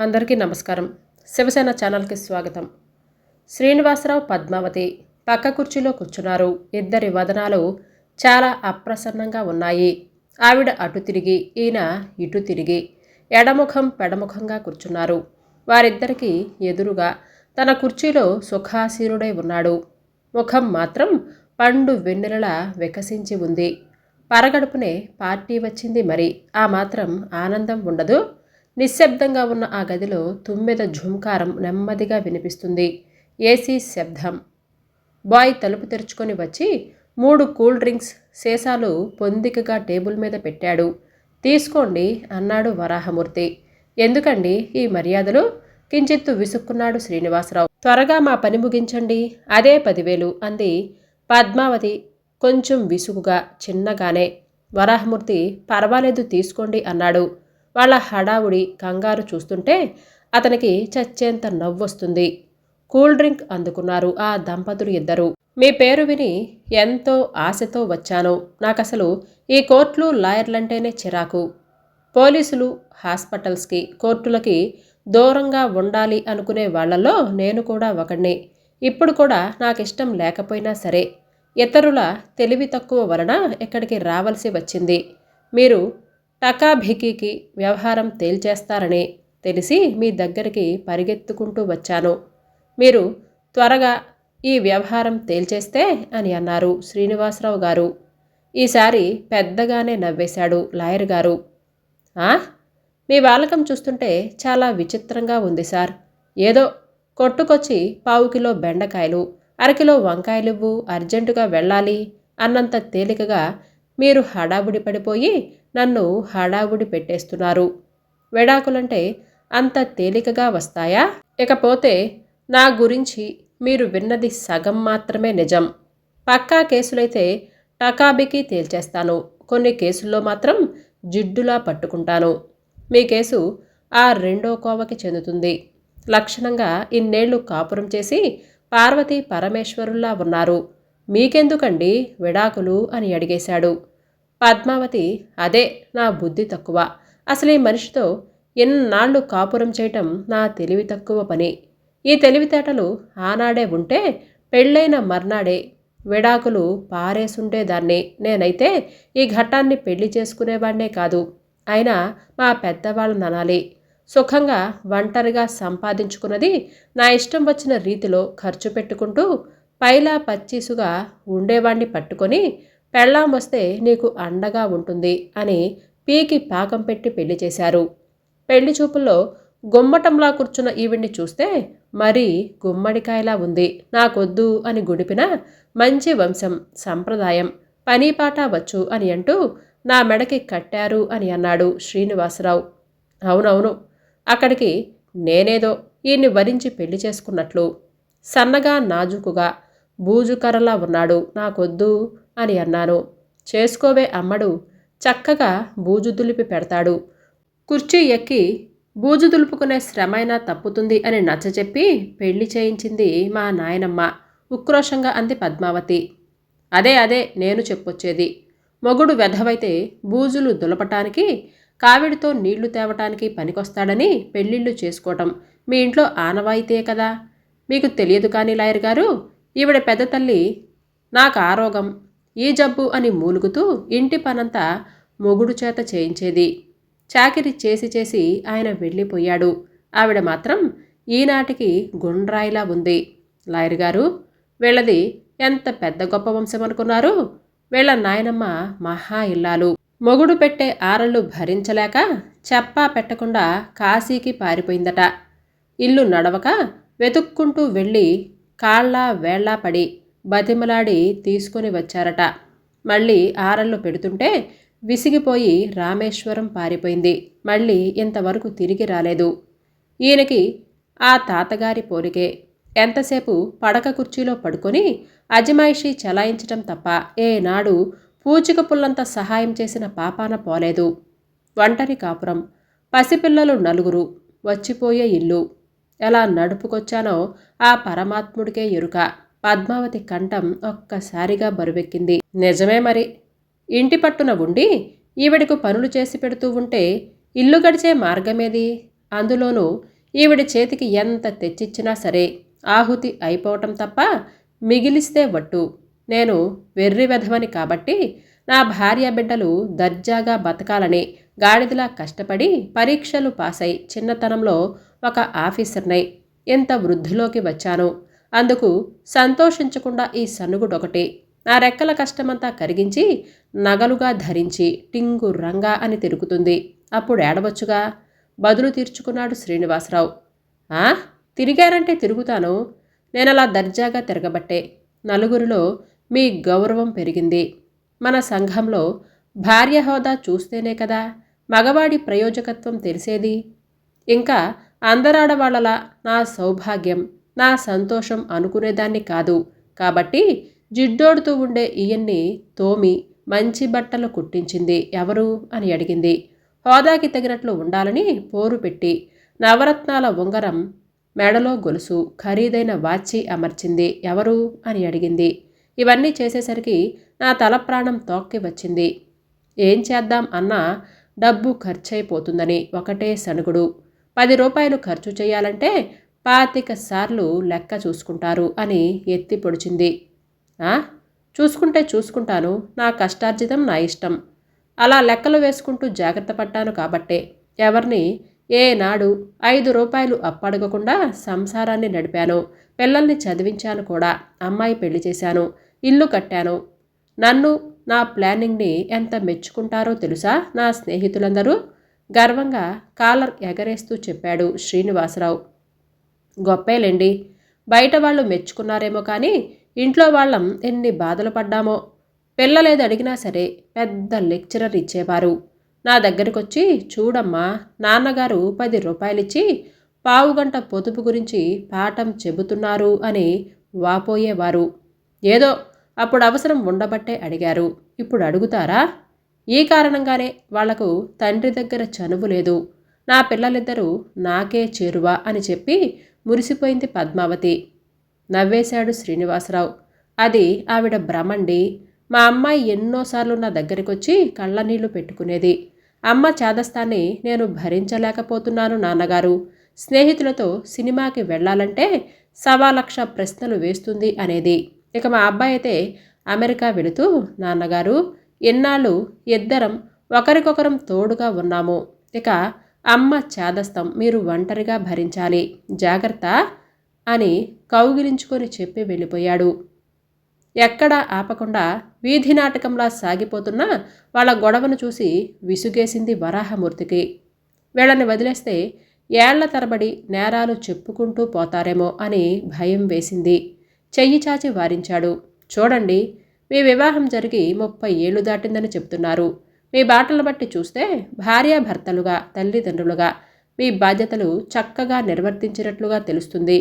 అందరికీ నమస్కారం. శివసేన ఛానల్కి స్వాగతం. శ్రీనివాసరావు పద్మావతి పక్క కుర్చీలో కూర్చున్నారు. ఇద్దరి వదనాలు చాలా అప్రసన్నంగా ఉన్నాయి. ఆవిడ అటు తిరిగి ఈయన ఇటు తిరిగి ఎడముఖం పెడముఖంగా కూర్చున్నారు. వారిద్దరికీ ఎదురుగా తన కుర్చీలో సుఖాసీనుడై ఉన్నాడు. ముఖం మాత్రం పండు వెన్నెలలా వికసించి ఉంది. పరగడుపునే పార్టీ వచ్చింది మరి. ఆ మాత్రం ఆనందం ఉండదు. నిశ్శబ్దంగా ఉన్న ఆ గదిలో తుమ్మెద ఝుంకారం నెమ్మదిగా వినిపిస్తుంది. ఏసీ శబ్దం. బాయ్ తలుపు తెరుచుకొని వచ్చి మూడు కూల్ డ్రింక్స్ సీసాలు పొందికగా టేబుల్ మీద పెట్టాడు. తీసుకోండి అన్నాడు వరాహమూర్తి. ఎందుకండి ఈ మర్యాదలు? కించిత్తు విసుక్కున్నాడు శ్రీనివాసరావు. త్వరగా మా పని ముగించండి. అదే పదివేలు అంది పద్మావతి కొంచెం విసుగుగా చిన్నగానే. వరాహమూర్తి పర్వాలేదు తీసుకోండి అన్నాడు. వాళ్ళ హడావుడి కంగారు చూస్తుంటే అతనికి చచ్చేంత నవ్వొస్తుంది. కూల్ డ్రింక్ అందుకున్నారు ఆ దంపతులు ఇద్దరు. మీ పేరు విని ఎంతో ఆశతో వచ్చాను. నాకసలు ఈ కోర్టులు లాయర్లంటేనే చిరాకు. పోలీసులు హాస్పిటల్స్కి కోర్టులకి దూరంగా ఉండాలి అనుకునే వాళ్ళలో నేను కూడా ఒకడిని ఇప్పుడు కూడా నాకు ఇష్టం లేకపోయినా సరే ఇతరుల తెలివి తక్కువ వలన ఇక్కడికి రావాల్సి వచ్చింది. మీరు టకాభికీకి వ్యవహారం తేల్చేస్తారని తెలిసి మీ దగ్గరికి పరిగెత్తుకుంటూ వచ్చాను. మీరు త్వరగా ఈ వ్యవహారం తేల్చేస్తే అని అన్నారు శ్రీనివాసరావు గారు. ఈసారి పెద్దగానే నవ్వేశాడు లాయర్ గారు. "ఆ? మీ బాలకం చూస్తుంటే చాలా విచిత్రంగా ఉంది సార్. ఏదో కొట్టుకొచ్చి పావు కిలో బెండకాయలు అరకిలో వంకాయలివ్వు అర్జెంటుగా వెళ్ళాలి అన్నంత తేలికగా మీరు హడావుడి పడిపోయి నన్ను హడావుడి పెట్టేస్తున్నారు. విడాకులంటే అంత తేలికగా వస్తాయా? ఇకపోతే నా గురించి మీరు విన్నది సగం మాత్రమే నిజం. పక్కా కేసులైతే టకాబికి తేల్చేస్తాను. కొన్ని కేసుల్లో మాత్రం జిడ్డులా పట్టుకుంటాను. మీ కేసు ఆ రెండో కోవకి చెందుతుంది. లక్షణంగా ఇన్నేళ్ళు కాపురం చేసి పార్వతి పరమేశ్వరుల్లా ఉన్నారు. మీకెందుకండి విడాకులు అని అడిగేశాడు. పద్మావతి అదే నా బుద్ధి తక్కువ. అసలు ఈ మనిషితో ఎన్నాళ్ళు కాపురం చేయటం నా తెలివి తక్కువ పని. ఈ తెలివితేటలు ఆనాడే ఉంటే పెళ్ళైన మర్నాడే విడాకులు పారేసుండేదాన్ని నేనైతే ఈ ఘట్టాన్ని పెళ్ళి చేసుకునేవాడినే కాదు. అయినా మా పెద్దవాళ్ళని అనాలి సుఖంగా ఒంటరిగా సంపాదించుకున్నది నా ఇష్టం వచ్చిన రీతిలో ఖర్చు పెట్టుకుంటూ పైలా పచ్చిసుగా ఉండేవాణ్ణి పట్టుకొని పెళ్ళాం వస్తే నీకు అండగా ఉంటుంది అని పీకి పాకం పెట్టి పెళ్ళి చేశారు. పెళ్ళి చూపుల్లో గుమ్మటంలా కూర్చున్న ఈవిడ్ని చూస్తే మరీ గుమ్మడికాయలా ఉంది నాకొద్దు అని గుడిపిన మంచి వంశం సంప్రదాయం పనీపాట వచ్చు అని అంటూ నా మెడకి కట్టారు అని అన్నాడు శ్రీనివాసరావు. అవునవును అక్కడికి నేనేదో ఈయన్ని వరించి పెళ్ళి చేసుకున్నట్లు సన్నగా నాజుకుగా బూజుకర్రలా ఉన్నాడు. నాకొద్దు అని అన్నాను. చేసుకోవే అమ్మడు. చక్కగా బూజు దులిపి పెడతాడు. కుర్చీ ఎక్కి బూజు దులుపుకునే శ్రమైనా తప్పుతుంది అని నచ్చజెప్పి పెళ్ళి చేయించింది మా నాయనమ్మ. ఉక్రోషంగా అంది పద్మావతి. అదే అదే నేను చెప్పొచ్చేది. మొగుడు వెధవైతే బూజులు దులపటానికి కావిడితో నీళ్ళు తేవటానికి పనికొస్తాడని పెళ్ళిళ్ళు చేసుకోవటం మీ ఇంట్లో ఆనవాయితీ కదా మీకు తెలియదు కానీ లాయర్ గారు ఈవిడ పెద్ద తల్లి నాకు ఆరోగం ఈ జబ్బు అని మూలుగుతూ ఇంటి పనంతా మొగుడు చేత చేయించేది. చాకిరి చేసి చేసి ఆయన వెళ్ళిపోయాడు. ఆవిడ మాత్రం ఈనాటికి గుండ్రాయిలా ఉంది. లాయర్ గారు వీళ్ళది ఎంత పెద్ద గొప్ప వంశం అనుకున్నారు? వీళ్ళ నాయనమ్మ మహా ఇల్లాలు. మొగుడు పెట్టే ఆరళ్ళు భరించలేక చెప్పా పెట్టకుండా కాశీకి పారిపోయిందట. ఇల్లు నడవక వెతుక్కుంటూ వెళ్ళి కాళ్ళ వేళ్ళాపడి పడి బతిమలాడి తీసుకొని వచ్చారట. మళ్ళీ ఆరళ్ళు పెడుతుంటే విసిగిపోయి రామేశ్వరం పారిపోయింది. మళ్ళీ ఇంతవరకు తిరిగి రాలేదు. ఈయనకి ఆ తాతగారి పోరికే ఎంతసేపు పడక కుర్చీలో పడుకొని అజమాయిషీ చలాయించటం తప్ప ఏనాడు పూచిక పుల్లంత సహాయం చేసిన పాపాన పోలేదు. ఒంటరి కాపురం. పసిపిల్లలు నలుగురు. వచ్చిపోయే ఇల్లు. ఎలా నడుపుకొచ్చానో ఆ పరమాత్ముడికే ఎరుక. పద్మావతి కంఠం ఒక్కసారిగా బరువెక్కింది. నిజమే మరి. ఇంటి పట్టున ఉండి ఈవిడకు పనులు చేసి పెడుతూ ఉంటే ఇల్లు గడిచే మార్గమేది? అందులోనూ ఈవిడ చేతికి ఎంత తెచ్చిచ్చినా సరే ఆహుతి అయిపోవటం తప్ప మిగిలిస్తే వట్టు. నేను వెర్రి వెధవని కాబట్టి నా భార్య బిడ్డలు దర్జాగా బతకాలని గాడిదలా కష్టపడి పరీక్షలు పాసై చిన్నతనంలో ఒక ఆఫీసర్నై ఇంత వృద్ధిలోకి వచ్చాను అందుకు సంతోషించకుండా ఈ సనుగుడొకటి. నా రెక్కల కష్టమంతా కరిగించి నగలుగా ధరించి టింగు రంగా అని తిరుగుతుంది. అప్పుడు ఏడవచ్చుగా? బదులు తీర్చుకున్నాడు శ్రీనివాసరావు. ఆ? తిరిగారంటే తిరుగుతాను. నేనలా దర్జాగా తిరగబట్టే నలుగురిలో మీ గౌరవం పెరిగింది. మన సంఘంలో భార్య హోదా చూస్తేనే కదా మగవాడి ప్రయోజకత్వం తెలిసేది. ఇంకా అందరాడవాళ్ళలా నా సౌభాగ్యం నా సంతోషం అనుకునేదాన్ని కాదు. కాబట్టి జిడ్డోడుతూ ఉండే ఈయన్ని తోమి మంచి బట్టలు కుట్టించింది ఎవరు? అని అడిగింది. హోదాకి తగినట్లు ఉండాలని పోరు పెట్టి నవరత్నాల ఉంగరం మెడలో గొలుసు ఖరీదైన వాచి అమర్చింది ఎవరు? అని అడిగింది. ఇవన్నీ చేసేసరికి నా తల ప్రాణం తోక్కి వచ్చింది. ఏం చేద్దాం అన్నా డబ్బు ఖర్చయిపోతుందని ఒకటే సనుగుడు పది రూపాయలు ఖర్చు చేయాలంటే పాతిక సార్లు లెక్క చూసుకుంటారు అని ఎత్తి పొడిచింది. చూసుకుంటే చూసుకుంటాను నా కష్టార్జితం నా ఇష్టం. అలా లెక్కలు వేసుకుంటూ జాగ్రత్త పడ్డాను కాబట్టే ఎవరిని ఏనాడు ఐదు రూపాయలు అప్పడగకుండా సంసారాన్ని నడిపాను. పిల్లల్ని చదివించాను కూడా. అమ్మాయి పెళ్ళి చేశాను. ఇల్లు కట్టాను. నన్ను నా ప్లానింగ్ని ఎంత మెచ్చుకుంటారో తెలుసా నా స్నేహితులందరూ? గర్వంగా కాలర్ ఎగరేస్తూ చెప్పాడు శ్రీనివాసరావు. గొప్పేలేండి బయట వాళ్ళు మెచ్చుకున్నారేమో కానీ ఇంట్లో వాళ్ళం ఎన్ని బాధలు పడ్డామో. పిల్లలేదు అడిగినా సరే పెద్ద లెక్చరర్ ఇచ్చేవారు. నా దగ్గరకొచ్చి చూడమ్మా నాన్నగారు పది రూపాయలిచ్చి పావుగంట పొదుపు గురించి పాఠం చెబుతున్నారు అని వాపోయేవారు. ఏదో అప్పుడు అవసరం ఉండబట్టే అడిగారు. ఇప్పుడు అడుగుతారా? ఈ కారణంగానే వాళ్ళకు తండ్రి దగ్గర చనువు లేదు. నా పిల్లలిద్దరూ నాకే చేరువా అని చెప్పి మురిసిపోయింది పద్మావతి. నవ్వేశాడు శ్రీనివాసరావు. అది ఆవిడ భ్రమండి. మా అమ్మాయి ఎన్నోసార్లు నా దగ్గరికి వచ్చి కళ్ళనీళ్ళు పెట్టుకునేది. అమ్మ చాదస్తాన్ని నేను భరించలేకపోతున్నాను నాన్నగారు. స్నేహితులతో సినిమాకి వెళ్ళాలంటే సవా లక్ష ప్రశ్నలు వేస్తుంది అనేది. ఇక మా అబ్బాయి అయితే అమెరికా వెళుతూ నాన్నగారు ఎన్నాళ్ళు ఇద్దరం ఒకరికొకరం తోడుగా ఉన్నాము. ఇక అమ్మ చాదస్తం మీరు ఒంటరిగా భరించాలి. జాగ్రత్త అని కౌగిలించుకొని చెప్పి వెళ్ళిపోయాడు. ఎక్కడా ఆపకుండా వీధి నాటకంలా సాగిపోతున్న వాళ్ళ గొడవను చూసి విసుగేసింది వరాహమూర్తికి. వీళ్ళని వదిలేస్తే ఏళ్ళ తరబడి నేరాలు చెప్పుకుంటూ పోతారేమో అని భయం వేసింది. చెయ్యి చాచి వారించాడు. చూడండి మీ వివాహం జరిగి ముప్పై ఏళ్ళు దాటిందని చెప్తున్నారు మీ బాటలను బట్టి చూస్తే భార్యాభర్తలుగా తల్లిదండ్రులుగా మీ బాధ్యతలు చక్కగా నిర్వర్తించినట్లుగా తెలుస్తుంది.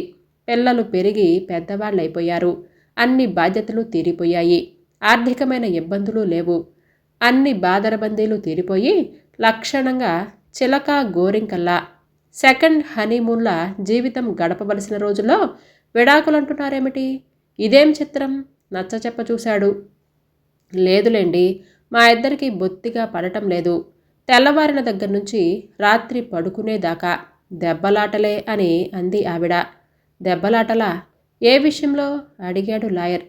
పిల్లలు పెరిగి పెద్దవాళ్ళైపోయారు. అన్ని బాధ్యతలు తీరిపోయాయి. ఆర్థికమైన ఇబ్బందులు లేవు. అన్ని బాదరబందీలు తీరిపోయి లక్షణంగా చిలక గోరింకల్లా. సెకండ్ హనీమూన్ల జీవితం గడపవలసిన రోజుల్లో విడాకులంటున్నారేమిటి? ఇదేం చిత్రం? నచ్చచెప్ప చూశాడు లేదులేండి మా ఇద్దరికి బొత్తిగా పడటం లేదు. తెల్లవారిన దగ్గర నుంచి రాత్రి పడుకునేదాకా దెబ్బలాటలే అని అంది ఆవిడ. దెబ్బలాటలా? ఏ విషయంలో? అడిగాడు లాయర్.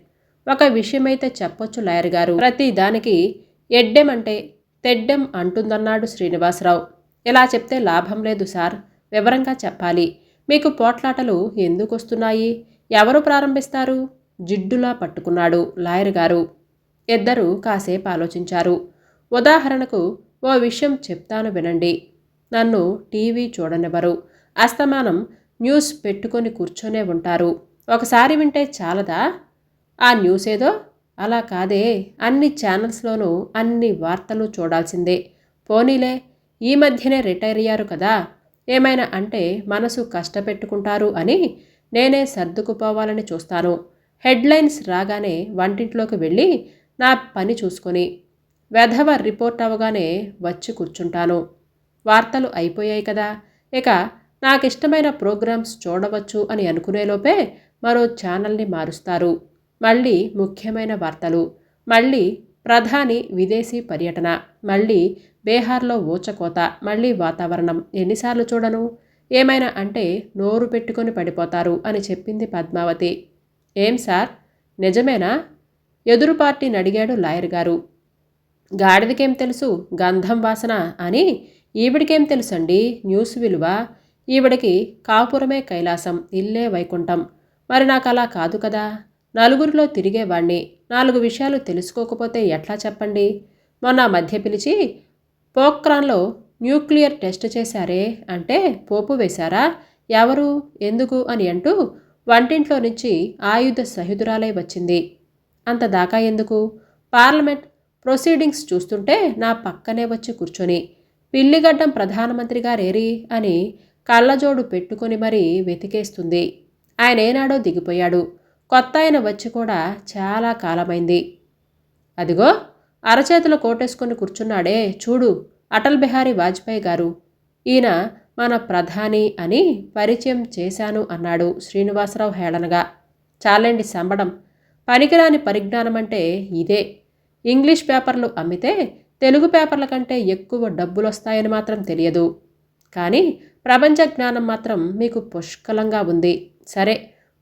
ఒక విషయమైతే చెప్పొచ్చు లాయర్ గారు. ప్రతి దానికి ఎడ్డెమంటే తెడ్డెం అంటుందన్నాడు శ్రీనివాసరావు. ఇలా చెప్తే లాభం లేదు సార్ వివరంగా చెప్పాలి. మీకు పోట్లాటలు ఎందుకు వస్తున్నాయి ఎవరు ప్రారంభిస్తారు? జిడ్డులా పట్టుకున్నాడు లాయర్ గారు. ఇద్దరూ కాసేపు ఆలోచించారు. ఉదాహరణకు ఓ విషయం చెప్తాను వినండి. నన్ను టీవీ చూడనివ్వరు. అస్తమానం న్యూస్ పెట్టుకొని కూర్చొనే ఉంటారు. ఒకసారి వింటే చాలదా? ఆ న్యూస్ ఏదో? అలా కాదే. అన్ని ఛానల్స్లోనూ అన్ని వార్తలు చూడాల్సిందే. పోనీలే ఈ మధ్యనే రిటైర్ అయ్యారు కదా. ఏమైనా అంటే మనసు కష్టపెట్టుకుంటారు అని నేనే సర్దుకుపోవాలని చూస్తాను. హెడ్లైన్స్ రాగానే వంటింట్లోకి వెళ్ళి నా పని చూసుకొని వెధవ రిపోర్ట్ అవగానే వచ్చి కూర్చుంటాను. వార్తలు అయిపోయాయి కదా ఇక నాకిష్టమైన ప్రోగ్రామ్స్ చూడవచ్చు అని అనుకునేలోపే మరో ఛానల్ని మారుస్తారు. మళ్ళీ ముఖ్యమైన వార్తలు మళ్ళీ ప్రధాని విదేశీ పర్యటన మళ్ళీ బీహార్లో ఊచకోత మళ్ళీ వాతావరణం ఎన్నిసార్లు చూడను? ఏమైనా అంటే నోరు పెట్టుకొని పడిపోతారు అని చెప్పింది పద్మావతి. ఏం సార్? నిజమేనా? ఎదురు పార్టీని అడిగాడు లాయర్ గారు. గాడిదకేం తెలుసు? గంధం వాసన అని? ఈవిడికేం తెలుసండి? న్యూస్ విలువ? ఈవిడికి కాపురమే కైలాసం ఇల్లే వైకుంఠం. మరి నాకు అలా కాదు కదా? నలుగురిలో తిరిగేవాణ్ణి. నాలుగు విషయాలు తెలుసుకోకపోతే ఎట్లా చెప్పండి? మొన్న మధ్య పిలిచి పోక్రాన్లో న్యూక్లియర్ టెస్ట్ చేశారే అంటే పోపు వేశారా? ఎవరు? ఎందుకు? అని అంటూ వంటింట్లో నుంచి ఆయుధ సహితురాలై వచ్చింది. అంత దాకా ఎందుకు? పార్లమెంట్ ప్రొసీడింగ్స్ చూస్తుంటే నా పక్కనే వచ్చి కూర్చొని పిల్లిగడ్డం ప్రధానమంత్రి గారేరి అని కళ్ళజోడు పెట్టుకొని మరీ వెతికేస్తుంది. ఆయన ఏనాడో దిగిపోయాడు. కొత్త ఆయన వచ్చి కూడా చాలా కాలమైంది. అదిగో అరచేతులు కోటేసుకొని కూర్చున్నాడే చూడు అటల్ బిహారీ వాజ్పేయి గారు. ఈయన మన ప్రధాని అని పరిచయం చేశాను అన్నాడు శ్రీనివాసరావు హేళనగా. చాలండి సంబడం. పనికిరాని పరిజ్ఞానం అంటే ఇదే. ఇంగ్లీష్ పేపర్లు అమ్మితే తెలుగు పేపర్ల కంటే ఎక్కువ డబ్బులు వస్తాయని మాత్రం తెలియదు. కానీ ప్రపంచ జ్ఞానం మాత్రం మీకు పుష్కలంగా ఉంది. సరే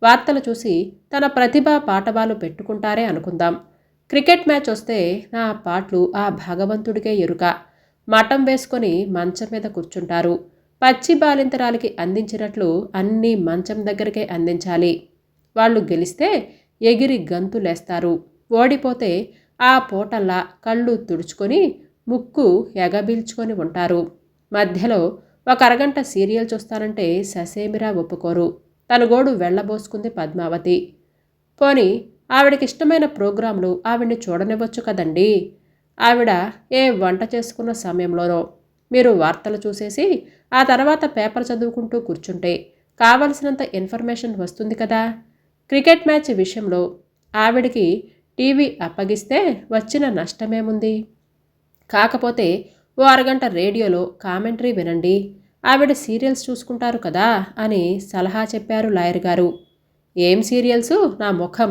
వార్తలు చూసి తన ప్రతిభ పాటవాలు పెట్టుకుంటారే అనుకుందాం. క్రికెట్ మ్యాచ్ వస్తే నా పాటలు ఆ భగవంతుడికే ఎరుక. మఠం వేసుకొని మంచం మీద కూర్చుంటారు. పచ్చి బాలింతరాలకి అందించినట్లు అన్నీ మంచం దగ్గరికే అందించాలి. వాళ్ళు గెలిస్తే ఎగిరి గంతులేస్తారు. ఓడిపోతే ఆ పూటల్లా కళ్ళు తుడుచుకొని ముక్కు ఎగబీల్చుకొని ఉంటారు. మధ్యలో ఒక అరగంట సీరియల్ చూస్తానంటే ససేమిరా ఒప్పుకోరు. తన గోడు వెళ్ళబోసుకుంది పద్మావతి. పోని ఆవిడకి ఇష్టమైన ప్రోగ్రాంలు ఆవిడ్ని చూడనివ్వచ్చు కదండి? ఆవిడ ఏ వంట చేసుకున్న సమయంలోనో మీరు వార్తలు చూసేసి ఆ తర్వాత పేపర్ చదువుకుంటూ కూర్చుంటే కావలసినంత ఇన్ఫర్మేషన్ వస్తుంది కదా. క్రికెట్ మ్యాచ్ విషయంలో ఆవిడికి టీవీ అప్పగిస్తే వచ్చిన నష్టమేముంది? కాకపోతే ఓ అరగంట రేడియోలో కామెంటరీ వినండి. ఆవిడ సీరియల్స్ చూసుకుంటారు కదా అని సలహా చెప్పారు లాయర్ గారు. ఏం సీరియల్సు? నా ముఖం.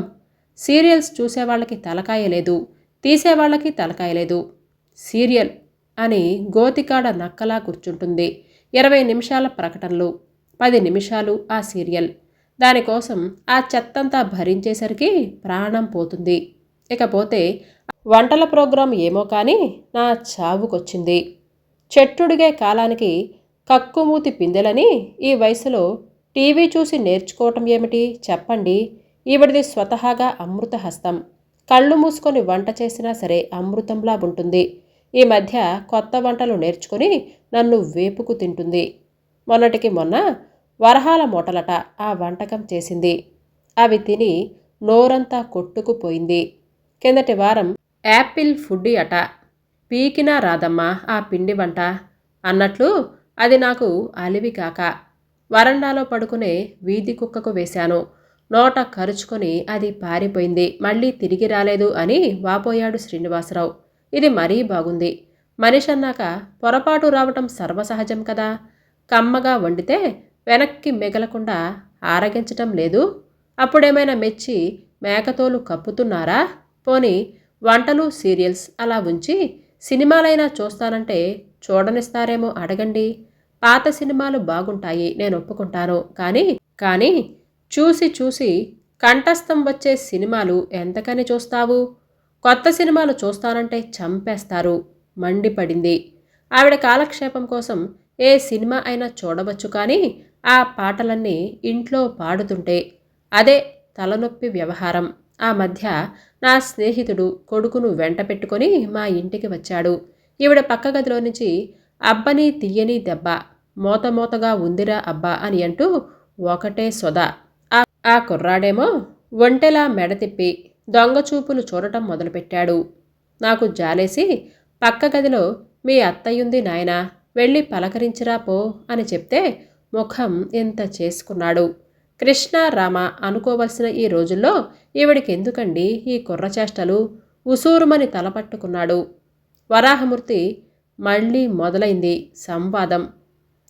సీరియల్స్ చూసేవాళ్ళకి తలకాయ లేదు. తీసేవాళ్ళకి తలకాయ లేదు. సీరియల్ అని గోతికాడ నక్కలా కూర్చుంటుంది. ఇరవై నిమిషాల ప్రకటనలు పది నిమిషాలు ఆ సీరియల్. దానికోసం ఆ చెత్తంతా భరించేసరికి ప్రాణం పోతుంది. ఇకపోతే వంటల ప్రోగ్రాం ఏమో కానీ నా చావుకొచ్చింది. చెట్టుడిగే కాలానికి కక్కుమూతి పిందెలని ఈ వయసులో టీవీ చూసి నేర్చుకోవటం ఏమిటి చెప్పండి. ఈవిడిది స్వతహాగా అమృత హస్తం కళ్ళు మూసుకొని వంట చేసినా సరే అమృతంలా ఉంటుంది. ఈ మధ్య కొత్త వంటలు నేర్చుకుని నన్ను వేపుకు తింటుంది. మొన్నటికి మొన్న వరహాల మూటలట ఆ వంటకం చేసింది. అవి తిని నోరంతా కొట్టుకుపోయింది కిందటి వారం యాపిల్ ఫుడ్ అట. పీకినా రాదమ్మా ఆ పిండి వంట అన్నట్లు అది నాకు అలివి కాక. వరండాలో పడుకునే వీధి కుక్కకు వేశాను. నోట కరుచుకొని అది పారిపోయింది. మళ్ళీ తిరిగి రాలేదు అని వాపోయాడు శ్రీనివాసరావు. ఇది మరీ బాగుంది. మనిషి అన్నాక పొరపాటు రావటం సర్వసహజం కదా. కమ్మగా వండితే వెనక్కి మిగలకుండా ఆరగించటం లేదు. అప్పుడేమైనా మెచ్చి మేకతోలు కప్పుతున్నారా? పోని వంటలు సీరియల్స్ అలా ఉంచి సినిమాలైనా చూస్తానంటే చూడనిస్తారేమో అడగండి. పాత సినిమాలు బాగుంటాయి నేను ఒప్పుకుంటాను. కానీ కానీ చూసి చూసి కంఠస్థం వచ్చే సినిమాలు ఎంతకని చూస్తావు? కొత్త సినిమాలు చూస్తానంటే చంపేస్తారు. మండిపడింది. ఆవిడ కాలక్షేపం కోసం ఏ సినిమా అయినా చూడవచ్చు కానీ ఆ పాటలన్నీ ఇంట్లో పాడుతుంటే అదే తలనొప్పి వ్యవహారం. ఆ మధ్య నా స్నేహితుడు కొడుకును వెంట పెట్టుకొని మా ఇంటికి వచ్చాడు. ఈవిడ పక్క గదిలో నుంచి అబ్బని తీయని దెబ్బ మోత మోతగా ఉందిరా అబ్బా అని అంటూ ఒకటే సొద. ఆ కుర్రాడేమో ఒంటెలా మెడ తిప్పి దొంగచూపులు చూడటం మొదలుపెట్టాడు. నాకు జాలేసి పక్క గదిలో మీ అత్తయ్యుంది నాయనా వెళ్ళి పలకరించిరా పో అని చెప్తే ముఖం ఇంత చేసుకున్నాడు. కృష్ణ రామ అనుకోవలసిన ఈ రోజుల్లో ఈవిడికెందుకండి ఈ కుర్రచేష్టలు ఉసూరుమని తలపట్టుకున్నాడు వరాహమూర్తి మళ్ళీ మొదలైంది సంవాదం.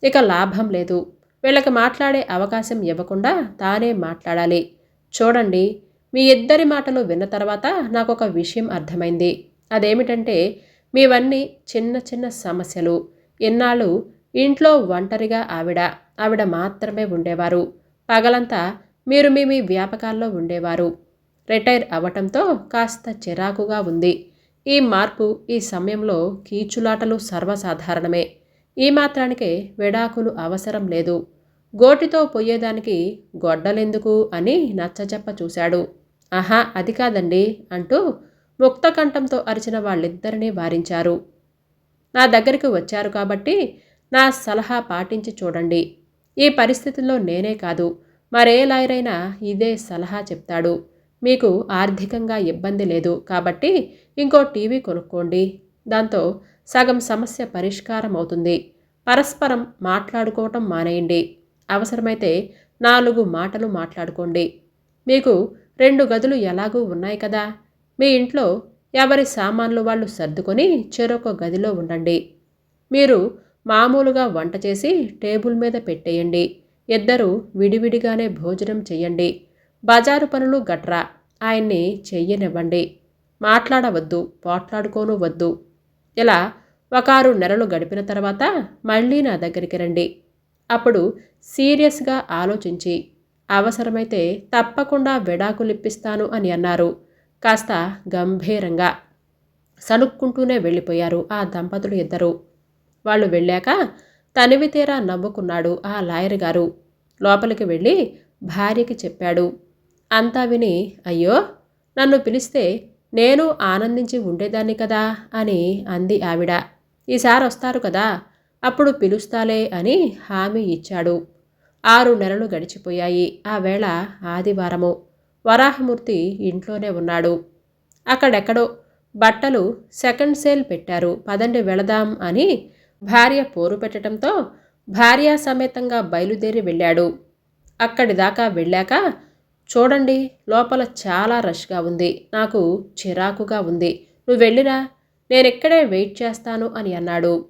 ఇక లాభం లేదు. వీళ్ళకి మాట్లాడే అవకాశం ఇవ్వకుండా తానే మాట్లాడాలి. చూడండి మీ ఇద్దరి మాటలు విన్న తర్వాత నాకు ఒక విషయం అర్థమైంది. అదేమిటంటే మీవన్నీ చిన్న చిన్న సమస్యలు. ఇన్నాళ్ళు ఇంట్లో ఒంటరిగా ఆవిడ ఆవిడ మాత్రమే ఉండేవారు. పగలంతా మీరు మీ మీ వ్యాపకాల్లో ఉండేవారు. రిటైర్ అవ్వటంతో కాస్త చిరాకుగా ఉంది. ఈ మార్పు ఈ సమయంలో కీచులాటలు సర్వసాధారణమే. ఈ మాత్రానికే విడాకులు అవసరం లేదు. గోటితో పోయేదానికి గొడ్డలెందుకు అని నచ్చజెప్ప చూశాడు. ఆహా అది కాదండి అంటూ ముక్తకంఠంతో అరిచిన వాళ్ళిద్దరినీ వారించారు. నా దగ్గరికి వచ్చారు కాబట్టి నా సలహా పాటించి చూడండి. ఈ పరిస్థితుల్లో నేనే కాదు మరే లాయరైనా ఇదే సలహా చెప్తాడు. మీకు ఆర్థికంగా ఇబ్బంది లేదు కాబట్టి ఇంకో టీవీ కొనుక్కోండి. దాంతో సగం సమస్య పరిష్కారం అవుతుంది. పరస్పరం మాట్లాడుకోవటం మానేయండి. అవసరమైతే నాలుగు మాటలు మాట్లాడుకోండి. మీకు రెండు గదులు ఎలాగూ ఉన్నాయి కదా? మీ ఇంట్లో ఎవరి సామాన్లు వాళ్ళు సర్దుకొని చెరొక గదిలో ఉండండి. మీరు మామూలుగా వంట చేసి టేబుల్ మీద పెట్టేయండి. ఇద్దరు విడివిడిగానే భోజనం చెయ్యండి బజారు పనులు గట్రా. ఆయన్ని చెయ్యనివ్వండి. మాట్లాడవద్దు పోట్లాడుకోను వద్దు ఇలా ఒకారు నెలలు గడిపిన తర్వాత మళ్ళీ నా దగ్గరికి రండి. అప్పుడు సీరియస్గా ఆలోచించి అవసరమైతే తప్పకుండా విడాకులిప్పిస్తాను అని అన్నారు. కాస్త గంభీరంగా సనుక్కుంటూనే వెళ్ళిపోయారు ఆ దంపతులు ఇద్దరు. వాళ్ళు వెళ్ళాక తనివి తీరా నవ్వుకున్నాడు ఆ లాయర్ గారు. లోపలికి వెళ్ళి భార్యకి చెప్పాడు. అంతా విని అయ్యో నన్ను పిలిస్తే నేను ఆనందించి ఉండేదాన్ని కదా అని అంది ఆవిడ. ఈసారి వస్తారు కదా అప్పుడు పిలుస్తాలే అని హామీ ఇచ్చాడు. ఆరు నెలలు గడిచిపోయాయి. ఆ వేళ ఆదివారము. వరాహమూర్తి ఇంట్లోనే ఉన్నాడు. అక్కడెక్కడో బట్టలు సెకండ్ సేల్ పెట్టారు. పదండి వెళదాం అని భార్య పోరు పెట్టడంతో భార్య సమేతంగా బయలుదేరి వెళ్ళాడు. అక్కడి దాకా వెళ్ళాక చూడండి లోపల చాలా రష్గా ఉంది. నాకు చిరాకుగా ఉంది. నువ్వు వెళ్ళిరా. నేనిక్కడే వెయిట్ చేస్తాను అని అన్నాడు.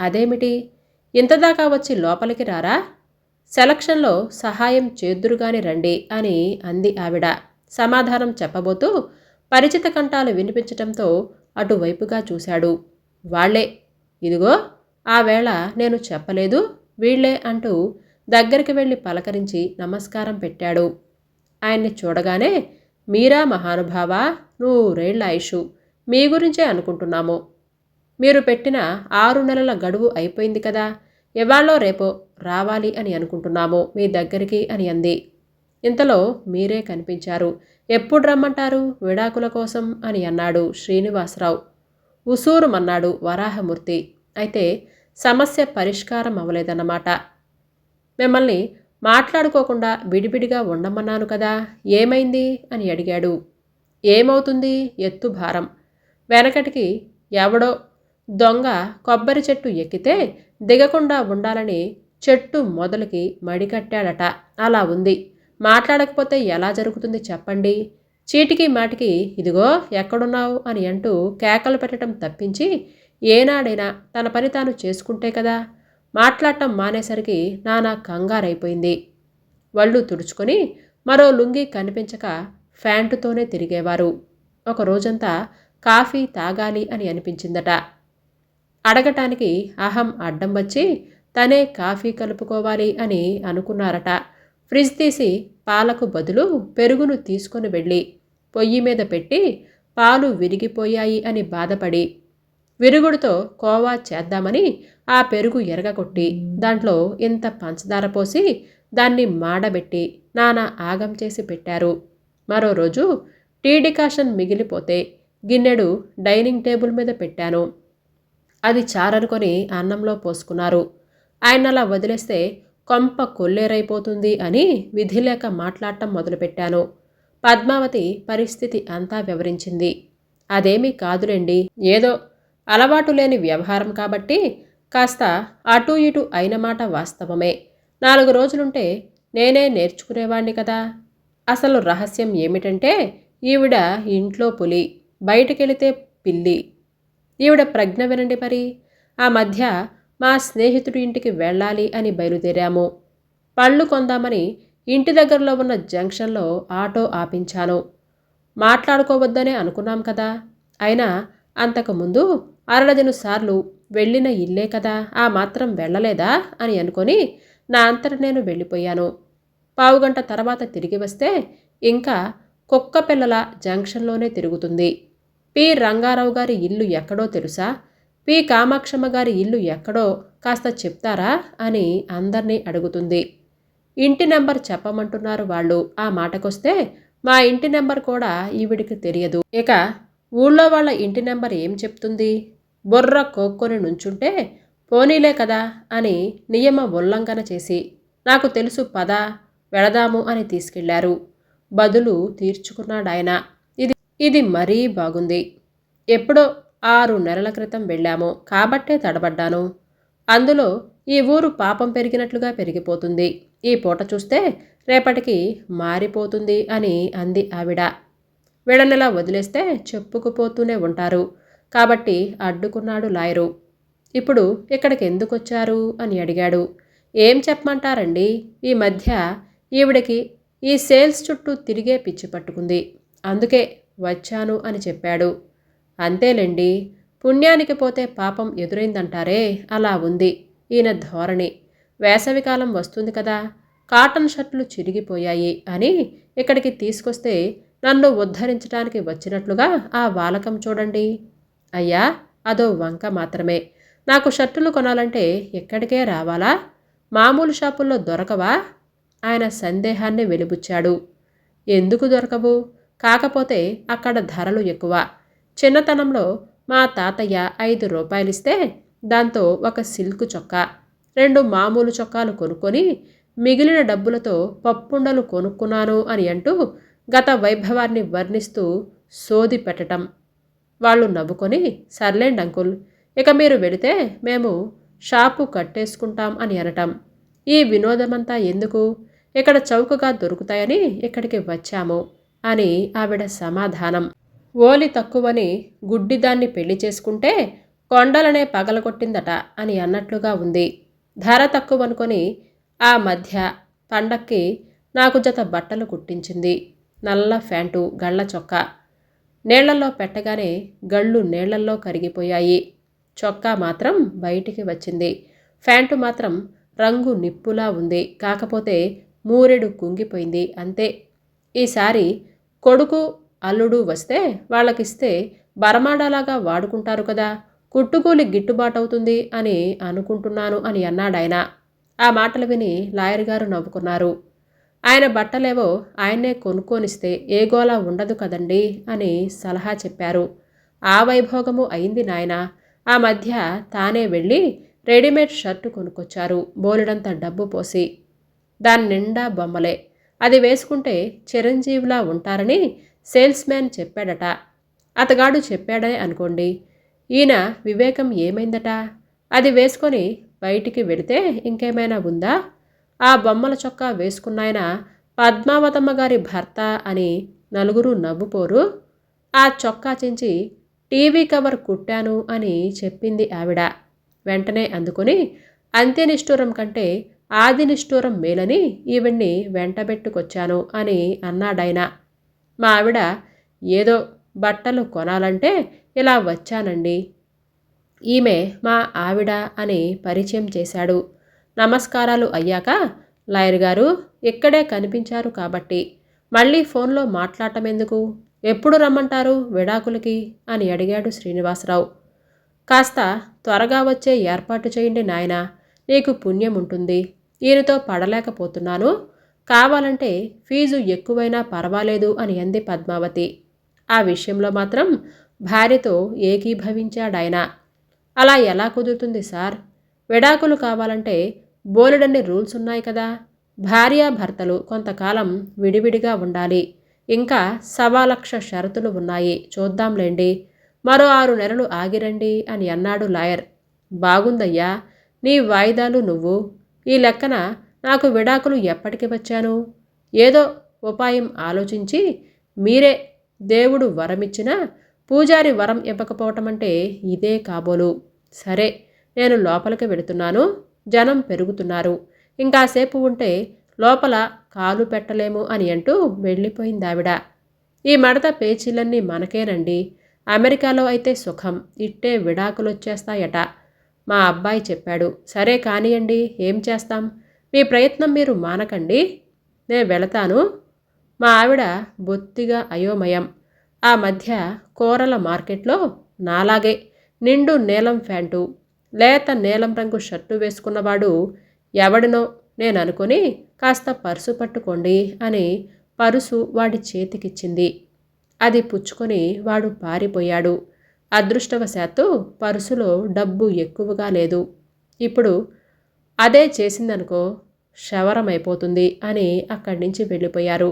అదేమిటి? ఇంతదాకా వచ్చి లోపలికి రారా? సెలక్షన్లో సహాయం చేద్దురుగాని రండి అని అంది ఆవిడ. సమాధానం చెప్పబోతూ పరిచిత కంఠాలు వినిపించటంతో అటువైపుగా చూశాడు. వాళ్ళే ఇదిగో ఆ వేళ నేను చెప్పలేదు వీళ్ళే అంటూ దగ్గరికి వెళ్ళి పలకరించి నమస్కారం పెట్టాడు. ఆయన్ని చూడగానే మీరా మహానుభావ నూరేళ్ళ ఆయుషు మీ గురించే అనుకుంటున్నాము. మీరు పెట్టిన ఆరు నెలల గడువు అయిపోయింది కదా ఇవాళో రేపో రావాలి అని అనుకుంటున్నాము మీ దగ్గరికి అని అంది. ఇంతలో మీరే కనిపించారు. ఎప్పుడు రమ్మంటారు? విడాకుల కోసం అని అన్నాడు శ్రీనివాసరావు. ఉసూరుమన్నాడు వరాహమూర్తి. అయితే సమస్య పరిష్కారం అవ్వలేదన్నమాట. మిమ్మల్ని మాట్లాడుకోకుండా విడివిడిగా ఉండమన్నాను కదా ఏమైంది? అని అడిగాడు. ఏమవుతుంది? ఎత్తు భారం. వెనకటికి ఎవడో దొంగ కొబ్బరి చెట్టు ఎక్కితే దిగకుండా ఉండాలని చెట్టు మొదలకి మడికట్టాడట అలా ఉంది. మాట్లాడకపోతే ఎలా జరుగుతుంది చెప్పండి. చీటికి మాటికి ఇదిగో ఎక్కడున్నావు అని అంటూ కేకలు పెట్టడం తప్పించి ఏనాడైనా తన పని తాను చేసుకుంటే కదా. మాట్లాడటం మానేసరికి నానా కంగారైపోయింది. వళ్ళు తుడుచుకొని మరో లుంగి కనిపించక ఫ్యాంటుతోనే తిరిగేవారు. ఒక రోజంతా కాఫీ తాగాలి అని అనిపించిందట. అడగటానికి అహం అడ్డం వచ్చి తనే కాఫీ కలుపుకోవాలి అని అనుకున్నారట. ఫ్రిడ్జ్ తీసి పాలకు బదులు పెరుగును తీసుకొని వెళ్ళి పొయ్యి మీద పెట్టి పాలు విరిగిపోయాయి అని బాధపడి విరుగుడుతో కోవా చేద్దామని ఆ పెరుగు ఎరగకొట్టి దాంట్లో ఇంత పంచదార పోసి దాన్ని మాడబెట్టి నానా ఆగం చేసి పెట్టారు. మరో రోజు టీ డికాషన్ మిగిలిపోతే గిన్నెడు డైనింగ్ టేబుల్ మీద పెట్టాను. అది చారనుకొని అన్నంలో పోసుకున్నారు. ఆయన అలా వదిలేస్తే కొంప కొల్లేరైపోతుంది అని విధి లేక మాట్లాడటం మొదలుపెట్టాను. పద్మావతి పరిస్థితి అంతా వివరించింది. అదేమీ కాదులేండి ఏదో అలవాటు లేని వ్యవహారం కాబట్టి కాస్త అటు ఇటు అయిన మాట వాస్తవమే. నాలుగు రోజులుంటే నేనే నేర్చుకునేవాణ్ణి కదా. అసలు రహస్యం ఏమిటంటే ఈవిడ ఇంట్లో పులి బయటికెళితే పిల్లి. ఈవిడ ప్రజ్ఞ వినండి మరి. ఆ మధ్య మా స్నేహితుడి ఇంటికి వెళ్ళాలి అని బయలుదేరాము. పళ్ళు కొందామని ఇంటి దగ్గరలో ఉన్న జంక్షన్లో ఆటో ఆపించాను. మాట్లాడుకోవద్దనే అనుకున్నాం కదా. అయినా అంతకుముందు అరడజను సార్లు వెళ్ళిన ఇల్లే కదా ఆ మాత్రం వెళ్ళలేదా అని అనుకొని నా అంతట నేను వెళ్ళిపోయాను. పావుగంట తర్వాత తిరిగి వస్తే ఇంకా కుక్క పిల్లల జంక్షన్లోనే తిరుగుతుంది. పి. రంగారావు గారి ఇల్లు ఎక్కడో తెలుసా? పి. కామాక్షమ్మ గారి ఇల్లు ఎక్కడో కాస్త చెప్తారా అని అందరినీ అడుగుతుంది. ఇంటి నెంబర్ చెప్పమంటున్నారు వాళ్ళు. ఆ మాటకొస్తే మా ఇంటి నెంబర్ కూడా ఈవిడికి తెలియదు. ఇక ఊళ్ళో వాళ్ళ ఇంటి నెంబర్ ఏం చెప్తుంది? బుర్ర కోక్కొని నుంచుంటే పోనీలే కదా అని నియమ ఉల్లంఘన చేసి నాకు తెలుసు పద వెళదాము అని తీసుకెళ్ళారు. బదులు తీర్చుకున్నాడాయన. ఇది ఇది మరీ బాగుంది. ఎప్పుడో ఆరు నెలల క్రితం వెళ్ళాము. కాబట్టే తడబడ్డాను. అందులో ఈ ఊరు పాపం పెరిగినట్లుగా పెరిగిపోతుంది. ఈ పూట చూస్తే రేపటికి మారిపోతుంది అని అంది ఆవిడ. వీడనెలా వదిలేస్తే చెప్పుకుపోతూనే ఉంటారు. కాబట్టి అడ్డుకున్నాడు లాయరు. ఇప్పుడు ఇక్కడికి ఎందుకు వచ్చారు అని అడిగాడు. ఏం చెప్పమంటారండి? ఈ మధ్య ఈవిడకి ఈ సేల్స్ చుట్టూ తిరిగే పిచ్చి పట్టుకుంది. అందుకే వచ్చాను అని చెప్పాడు. అంతేలేండి. పుణ్యానికి పోతే పాపం ఎదురైందంటారే? అలా ఉంది. ఈయన ధోరణి. వేసవికాలం వస్తుంది కదా. కాటన్ షర్ట్లు చిరిగిపోయాయి అని ఇక్కడికి తీసుకొస్తే నన్ను ఉద్ధరించడానికి వచ్చినట్లుగా ఆ వాలకం చూడండి. అయ్యా అదో వంక మాత్రమే. నాకు షర్టులు కొనాలంటే ఎక్కడికే రావాలా? మామూలు షాపుల్లో దొరకవా? ఆయన సందేహాన్ని వెలిబుచ్చాడు. ఎందుకు దొరకవు? కాకపోతే అక్కడ ధరలు ఎక్కువ. చిన్నతనంలో మా తాతయ్య ఐదు రూపాయలిస్తే దాంతో ఒక సిల్క్ చొక్కా రెండు మామూలు చొక్కాలు కొనుక్కొని మిగిలిన డబ్బులతో పప్పుండలు కొనుక్కున్నాను అని అంటూ గత వైభవాన్ని వర్ణిస్తూ సోది పెట్టటం. వాళ్ళు నవ్వుకొని సర్లేండి అంకుల్ ఇక మీరు వెడితే మేము షాపు కట్టేసుకుంటాం అని అనటం. ఈ వినోదమంతా ఎందుకు? ఇక్కడ చౌకగా దొరుకుతాయని ఇక్కడికి వచ్చాము అని ఆవిడ సమాధానం. ఓలి తక్కువని గుడ్డిదాన్ని పెళ్ళి చేసుకుంటే కొండలనే పగలగొట్టిందట అని అన్నట్లుగా ఉంది. ధర తక్కువనుకొని ఆ మధ్య పండక్కి నాకు జత బట్టలు కుట్టించింది. నల్ల ఫ్యాంటు గళ్ళ చొక్కా. నీళ్ళలో పెట్టగానే గళ్ళు నీళ్ళల్లో కరిగిపోయాయి. చొక్కా మాత్రం బయటికి వచ్చింది. ఫ్యాంటు మాత్రం రంగు నిప్పులా ఉంది. కాకపోతే మూరెడు కుంగిపోయింది అంతే. ఈసారి కొడుకు అల్లుడు వస్తే వాళ్ళకిస్తే బరమాడాలాగా వాడుకుంటారు కదా. కుట్టుకూలి గిట్టుబాటవుతుంది అని అనుకుంటున్నాను అని అన్నాడాయన. ఆ మాటలు విని లాయర్ గారు నవ్వుకున్నారు. ఆయన బట్టలేవో ఆయన్నే కొనుక్కొనిస్తే ఏ గోలా ఉండదు కదండి అని సలహా చెప్పారు. ఆ వైభోగము అయింది నాయన. ఆ మధ్య తానే వెళ్ళి రెడీమేడ్ షర్టు కొనుక్కొచ్చారు. బోలెడంత డబ్బు పోసి. దాని నిండా బొమ్మలే. అది వేసుకుంటే చిరంజీవిలా ఉంటారని సేల్స్ మ్యాన్ చెప్పాడట. అతగాడు చెప్పాడే అనుకోండి. ఈయన వివేకం ఏమైందట? అది వేసుకొని బయటికి వెళితే ఇంకేమైనా ఉందా? ఆ బొమ్మల చొక్కా వేసుకున్నాయన పద్మావతమ్మ గారి భర్త అని నలుగురు నవ్వుపోరు. ఆ చొక్కా చించి టీవీ కవర్ కుట్టాను అని చెప్పింది ఆవిడ. వెంటనే అందుకొని అంత్యనిష్ఠూరం కంటే ఆది నిష్ఠూరం మేలని ఈవిడ్ని వెంటబెట్టుకొచ్చాను అని అన్నాడాయన. మా ఆవిడ ఏదో బట్టలు కొనాలంటే ఇలా వచ్చానండి. ఈమె మా ఆవిడ అని పరిచయం చేశాడు. నమస్కారాలు అయ్యాక లాయర్ గారు ఇక్కడే కనిపించారు కాబట్టి మళ్ళీ ఫోన్లో మాట్లాడటం ఎందుకు ఎప్పుడు రమ్మంటారు విడాకులకి? అని అడిగాడు శ్రీనివాసరావు. కాస్త త్వరగా వచ్చే ఏర్పాటు చేయండి నాయన నీకు పుణ్యం ఉంటుంది ఈయనతో పడలేకపోతున్నాను. కావాలంటే ఫీజు ఎక్కువైనా పర్వాలేదు అని అంది పద్మావతి. ఆ విషయంలో మాత్రం భార్యతో ఏకీభవించాడాయన అలా ఎలా కుదురుతుంది సార్? విడాకులు కావాలంటే బోలెడన్ని రూల్స్ ఉన్నాయి కదా. భార్యాభర్తలు కొంతకాలం విడివిడిగా ఉండాలి. ఇంకా సవాలక్ష షరతులు ఉన్నాయి. చూద్దాంలేండి. మరో ఆరు నెలలు ఆగిరండి అని అన్నాడు లాయర్. బాగుందయ్యా నీ వాయిదాలు నువ్వు. ఈ లెక్కన నాకు విడాకులు ఎప్పటికి వచ్చాను? ఏదో ఉపాయం ఆలోచించి మీరే దేవుడు వరమిచ్చినా పూజారి వరం ఇవ్వకపోవటం అంటే ఇదే కాబోలు. సరే నేను లోపలికి వెళుతున్నాను. జనం పెరుగుతున్నారు. ఇంకాసేపు ఉంటే లోపల కాలు పెట్టలేము అని అంటూ వెళ్ళిపోయిందావిడ ఈ మడత పేచీలన్నీ మనకేనండి. అమెరికాలో అయితే సుఖం. ఇట్టే విడాకులు వచ్చేస్తాయట మా అబ్బాయి చెప్పాడు. సరే కానియండి ఏం చేస్తాం? మీ ప్రయత్నం మీరు మానకండి. నేను వెళతాను. మా ఆవిడ బొత్తిగా అయోమయం. ఆ మధ్య కూరల మార్కెట్లో నాలాగే నిండు నీలం ప్యాంటు లేత నీలం రంగు షర్టు వేసుకున్నవాడు ఎవడినో నేను అనుకుని కాస్త పరుసు పట్టుకోండి అని పరుసు వాడి చేతికిచ్చింది. అది పుచ్చుకొని వాడు పారిపోయాడు. అదృష్టవశాత్తు పరుసులో డబ్బు ఎక్కువగా లేదు. ఇప్పుడు అదే చేసిందనుకో శవరమైపోతుంది అని అక్కడి నుంచి వెళ్ళిపోయారు.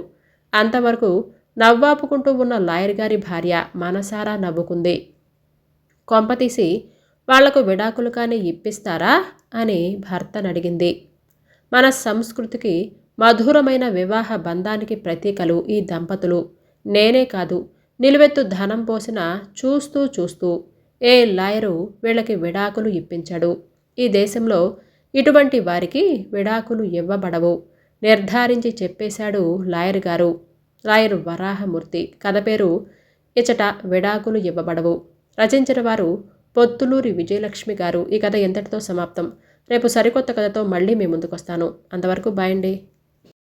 అంతవరకు నవ్వాపుకుంటూ ఉన్న లాయర్ గారి భార్య మనసారా నవ్వుకుంది. కొంపతీసి వాళ్ళకు విడాకులు కానీ ఇప్పిస్తారా? అని భర్తనడిగింది. మన సంస్కృతికి మధురమైన వివాహ బంధానికి ప్రతీకలు ఈ దంపతులు. నేనే కాదు నిలువెత్తు ధనం పోసిన చూస్తూ చూస్తూ ఏ లాయరు వీళ్ళకి విడాకులు ఇప్పించాడు. ఈ దేశంలో ఇటువంటి వారికి విడాకులు ఇవ్వబడవు. నిర్ధారించి చెప్పేశాడు లాయర్ గారు. లాయర్ వరాహమూర్తి. కథ పేరు ఇచట విడాకులు ఇవ్వబడవు. రచించిన వారు పొత్తులూరి విజయలక్ష్మి గారు. ఈ కథ ఎంతటితో సమాప్తం. రేపు సరికొత్త కథతో మళ్ళీ మీ ముందుకొస్తాను. అంతవరకు బాయండి